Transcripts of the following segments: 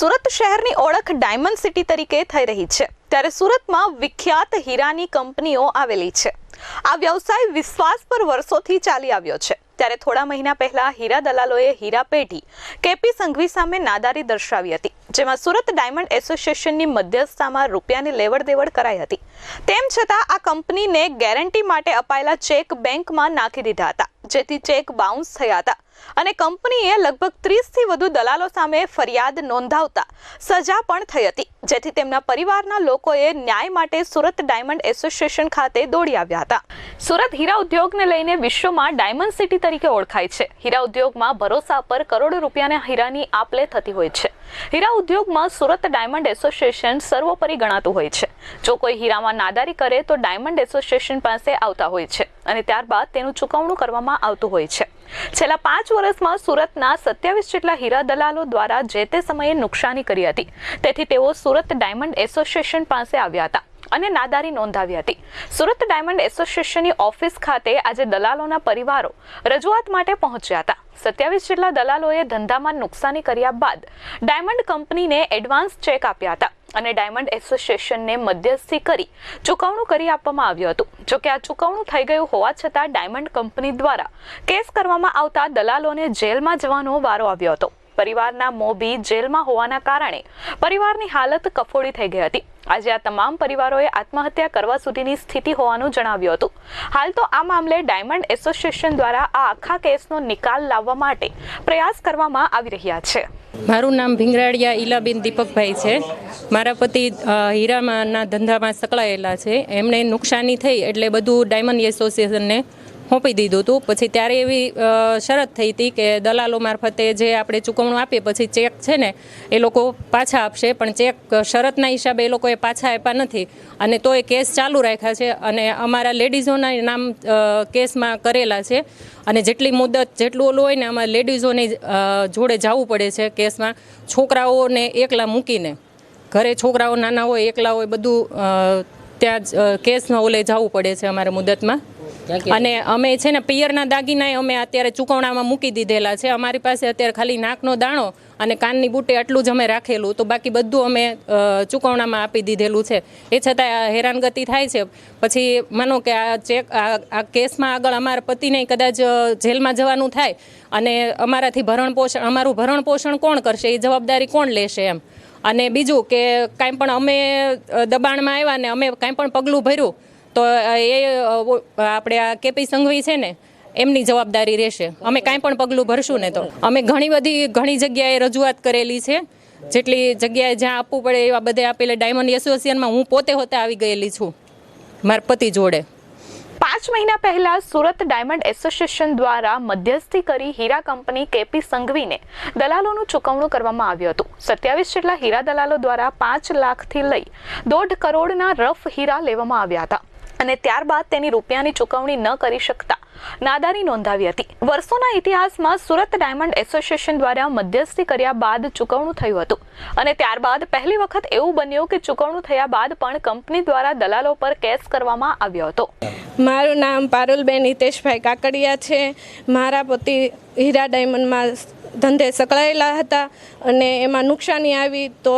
સુરત શહેરની ઓળખ diamond city તરીકે થઈ રહી છે, ત્યારે સુરતમાં વિખ્યાત હીરાની કંપનીઓ આવેલી છે. આ વ્યવસાય વિશ્વાસ પર વર્ષોથી ચાલી આવ્યો છે. ત્યારે થોડા મહિના પહેલા હીરા દલાલોએ હીરા પેઢી કેપી સંઘવી સામે નાદારી દર્શાવી હતી, જેમાં સુરત ડાયમંડ એસોસિએશનની મધ્યસ્થતામાં રૂપિયાની લેવડ દેવડ કરાઈ હતી. તેમ છતાં આ કંપનીને ગેરંટી માટે અપાયેલા ચેક બેંકમાં નાખી દીધા હતા. જેથી ચેક બાઉન્સ થયા હતા. અને કંપનીએ લગભગ ત્રીસથી વધુ દલાલો સામે ફરિયાદ નોંધાવતા સજા પણ થઈ હતી, જેથી તેમના પરિવારના લોકોએ ન્યાય માટે સુરત ડાયમંડ એસોસિએશન ખાતે દોડી આવ્યા હતા. સુરત હીરા ઉદ્યોગને લઈને વિશ્વમાં ડાયમંડ સિટી તરીકે ઓળખાય છે. હીરા ઉદ્યોગમાં ભરોસા પર કરોડો રૂપિયાના હીરાની આપલે થતી હોય છે. હીરા ઉદ્યોગમાં સુરત ડાયમંડ એસોસિએશન સર્વોપરી ગણાતું હોય છે. જો કોઈ હીરામાં નાદારી કરે તો ડાયમંડ એસોસિએશન પાસે આવતા હોય છે. અને ત્યારબાદ તેનું ચૂકવણું કરવામાં આવતું હોય છે. છેલ્લા પાંચ વર્ષમાં સુરતના સત્યાવીસ જેટલા હીરા દલાલો દ્વારા જે તે સમયે નુકસાની કરી હતી, તેથી તેઓ સુરત ડાયમંડ એસોસિએશન પાસે આવ્યા હતા અને નાદારી નોંધાવી હતી. સુરત ડાયમંડ એસોસિએશનની ઓફિસ ખાતે આજે દલાલોના પરિવારો રજૂઆત માટે પહોંચ્યા હતા. સત્યાવીસ જેટલા દલાલોએ ધંધામાં નુકસાની કર્યા બાદ ડાયમંડ કંપનીને એડવાન્સ ચેક આપ્યા હતા. અને ડાયમંડ એસોસિએશનને મધ્યસ્થી કરી ચૂકવણું કરી આપવામાં આવ્યું હતું. જો કે આ ચૂકવણું થઈ ગયું હોવા છતાં ડાયમંડ કંપની દ્વારા કેસ કરવામાં આવતા દલાલોને જેલમાં જવાનો વારો આવ્યો હતો. પરિવારના મોભી જેલમાં હોવાના કારણે પરિવારની હાલત કફોડી થઈ ગઈ હતી. આજે આ તમામ પરિવારોએ આત્મહત્યા કરવા સુધીની સ્થિતિ હોવાનું જણાવ્યું હતું. હાલ તો આ મામલે ડાયમંડ એસોસિએશન દ્વારા આ આખા કેસનો નિકાલ લાવવા માટે પ્રયાસ કરવામાં આવી રહ્યા છે. મારું નામ ભીંગરાડિયા ઈલાબેન દીપકભાઈ છે. મારા પતિ હીરામાંના ધંધામાં સંકળાયેલા છે. એમણે નુકસાની થઈ એટલે બધું ડાયમંડ એસોસિએશનને સોંપી દીધું હતું પછી ત્યારે એવી શરત થઈ હતી કે દલાલો મારફતે જે આપણે ચૂકવણું આપીએ પછી ચેક છે ને એ લોકો પાછા આપશે. પણ ચેક શરતના હિસાબે એ લોકોએ પાછા આપ્યા નથી. અને તો એ કેસ ચાલુ રાખ્યા છે. અને અમારા લેડીઝોના નામ કેસમાં કરેલા છે. અને જેટલી મુદત જેટલું ઓલું હોય ને અમારે લેડીઝોની જોડે જવું પડે છે કેસમાં. છોકરાઓને એકલા મૂકીને. ઘરે છોકરાઓ નાના હોય એકલા હોય બધું ત્યાં જ, કેસમાં ઓલે જવું પડે છે અમારે મુદતમાં. અને અમે છે ને પિયરના દાગીના અમે અત્યારે ચૂકવણામાં મૂકી દીધેલા છે. અમારી પાસે અત્યારે ખાલી નાકનો દાણો અને કાનની બુટ્ટી આટલું જ અમે રાખેલું. તો બાકી બધું અમે ચૂકવણામાં આપી દીધેલું છે. એ છતાં હેરાનગતિ થાય છે. પછી માનો કે આ ચેક, આ કેસમાં આગળ અમારા પતિને કદાચ જેલમાં જવાનું થાય અને અમારાથી ભરણ પોષણ, અમારું ભરણ પોષણ કોણ કરશે? એ જવાબદારી કોણ લેશે એમ? અને બીજું કે કાંઈ પણ અમે દબાણમાં આવ્યા ને અમે કાંઈ પણ પગલું ભર્યું તો એ આપણે આ કેપી સંઘવી છે ને, એમની જવાબદારી રહેશે. અમે કાંઈ પણ પગલું ભરશું ને તો. અમે ઘણી બધી, ઘણી જગ્યાએ રજૂઆત કરેલી છે. જેટલી જગ્યાએ જ્યાં આપવું પડે એવા બધે આપેલા ડાયમંડ એસોસિએશનમાં હું પોતે હોતે આવી ગયેલી છું, મારા પતિ જોડે. પાંચ મહિના પહેલા સુરત ડાયમંડ એસોસિએશન દ્વારા મધ્યસ્થી કરી હીરા કંપની કેપી સંઘવીને દલાલોનું ચૂકવણું કરવામાં આવ્યું હતું. સત્યાવીસ જેટલા હીરા દલાલો દ્વારા પાંચ લાખથી લઈ દોઢ કરોડના રફ હીરા લેવામાં આવ્યા હતા. અને ત્યારબાદ તેની રૂપિયાની ચૂકવણી ન કરી શકતા. નાદારી નોંધાવી હતી. વર્ષોના ઇતિહાસમાં સુરત ડાયમંડ એસોસિએશન દ્વારા મધ્યસ્થી કર્યા બાદ ચૂકવણું થયું હતું. અને ત્યારબાદ પહેલી વખત એવું બન્યું કે ચૂકવણું થયા બાદ પણ કંપની દ્વારા દલાલો પર કેસ કરવામાં આવ્યો હતો. મારું નામ પારુલબેન હિતેશભાઈ કાકડિયા છે. મારા પતિ હીરા ડાયમંડમાં ધંધે સંકળાયેલા હતા અને એમાં નુકસાની આવી તો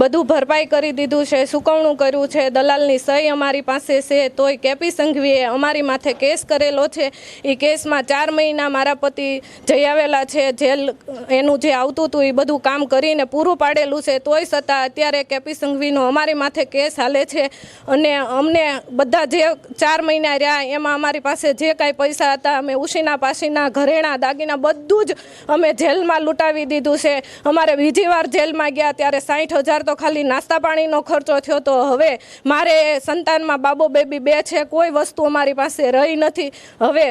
બધું ભરપાઈ કરી દીધું છે સુકવણું કર્યું છે. દલાલની સહી અમારી પાસે છે, તોય કેપી સંઘવીએ અમારી માથે કેસ કરેલો છે. એ કેસમાં ચાર મહિના મારા પતિ જઈ આવેલા છે, જેલ એનું જે આવતું હતું એ બધું કામ કરીને પૂરું પાડેલું છે. તોય છતાં અત્યારે કેપી સંઘવીનો અમારી માથે કેસ હાલે છે અને અમને બધા જે ચાર મહિના રહ્યા એમાં અમારી પાસે જે કાંઈ પૈસા હતા અમે ઉશીના પાસીના ઘરેણા, દાગીના બધું જ અમે જેલમાં લૂંટાવી દીધું છે. અમારે બીજી વાર જેલમાં ગયા ત્યારે સાઠ હજાર તો ખાલી નાસ્તા પાણીનો ખર્ચો થયો તો હવે મારે સંતાનમાં બાબો બેબી બે છે. કોઈ વસ્તુ અમારી પાસે રહી નથી. હવે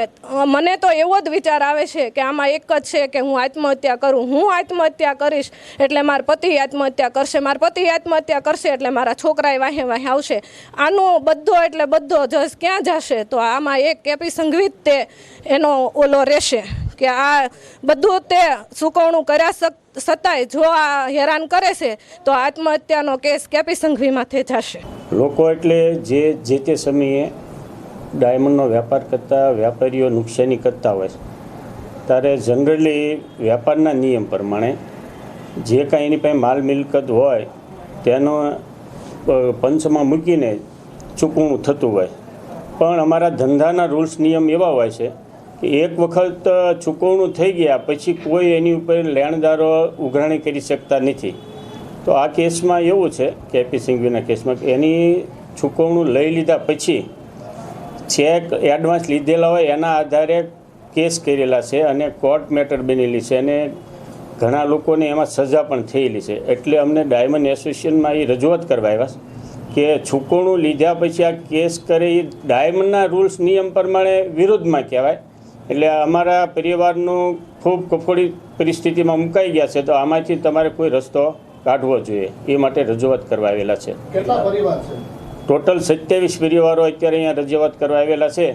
મને તો એવો જ વિચાર આવે છે કે આમાં એક જ છે કે હું આત્મહત્યા કરું. હું આત્મહત્યા કરીશ એટલે મારા પતિ આત્મહત્યા કરશે, મારા પતિ આત્મહત્યા કરશે એટલે મારા છોકરાએ વાહે વાહે આવશે. આનો બધો એટલે બધો જસ ક્યાં જશે? તો આમાં એક કેપી સંઘવિત તે એનો ઓલો રહેશે કે આ બધું તે સુકવણું કર્યા છતાંય જો આ હેરાન કરે છે, તો આત્મહત્યાનો કેસ કેપી સંઘવી જશે. લોકો એટલે જે જે તે સમયે ડાયમંડનો વેપાર કરતા વેપારીઓ નુકસાની કરતા હોય ત્યારે જનરલી વેપારના નિયમ પ્રમાણે જે કાંઈ એની પાસે માલ મિલકત હોય, તેનો પંચમાં મૂકીને ચૂકવણું થતું હોય. પણ અમારા ધંધાના રૂલ્સ નિયમ એવા હોય છે કે એક વખત ચૂકવણું થઈ ગયા પછી કોઈ એની ઉપર લેણદારો ઉઘરાણી કરી શકતા નથી. તો આ કેસમાં એવું છે કે એપી સિંઘવીના કેસમાં કે એની ચૂકવણું લઈ લીધા પછી ચેક એડવાન્સ લીધેલા હોય એના આધારે કેસ કરેલા છે અને કોર્ટ મેટર બનેલી છે અને ઘણા લોકોને એમાં સજા પણ થયેલી છે. એટલે અમને ડાયમંડ એસોસિએશનમાં એ રજૂઆત કરવા આવ્યા કે છૂકોણું લીધા પછી આ કેસ કરે એ ડાયમંડના રૂલ્સ નિયમ પ્રમાણે વિરોધમાં કહેવાય. એટલે અમારા પરિવારનું ખૂબ કફોડી પરિસ્થિતિમાં મુકાઈ ગયા છે તો આમાંથી તમારે કોઈ રસ્તો કાઢવો જોઈએ એ માટે રજૂઆત કરવા આવેલા છે. કેટલા પરિવાર છે? ટોટલ સત્યાવીસ પરિવારો અત્યારે અહીંયા રજૂઆત કરવા આવેલા છે.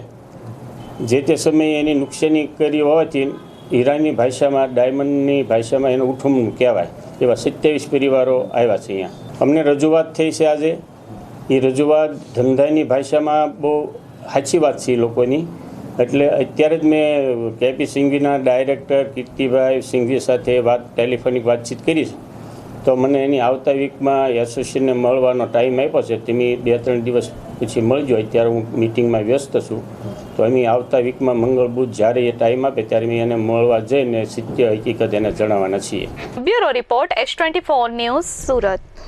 જે તે સમયે એની નુકસાની કરી હોવાથી હીરાની ભાષામાં, ડાયમંડની ભાષામાં એનું ઉઠમણું કહેવાય એવા સત્યાવીસ પરિવારો આવ્યા છે અહીંયા. અમને રજૂઆત થઈ છે આજે. એ રજૂઆત ધંધાની ભાષામાં બહુ સાચી વાત છે લોકોની. એટલે અત્યારે જ મેં કેપી સિંઘવીના ડાયરેક્ટર કીર્તિભાઈ સિંઘવી સાથે વાત, ટેલિફોનિક વાતચીત કરી છે. તો મને એની આવતા વીકમાં એસોસિએશનને મળવાનો ટાઈમ આપ્યો છે. તમે બે ત્રણ દિવસ પછી મળજો. અત્યારે હું મિટિંગમાં વ્યસ્ત છું. તો એની આવતા વીકમાં મંગળ, બુધ જ્યારે એ ટાઈમ આપે ત્યારે મેં એને મળવા જઈને સત્ય હકીકત એને જણાવવાના છીએ. Bureau report S twenty four news, Surat.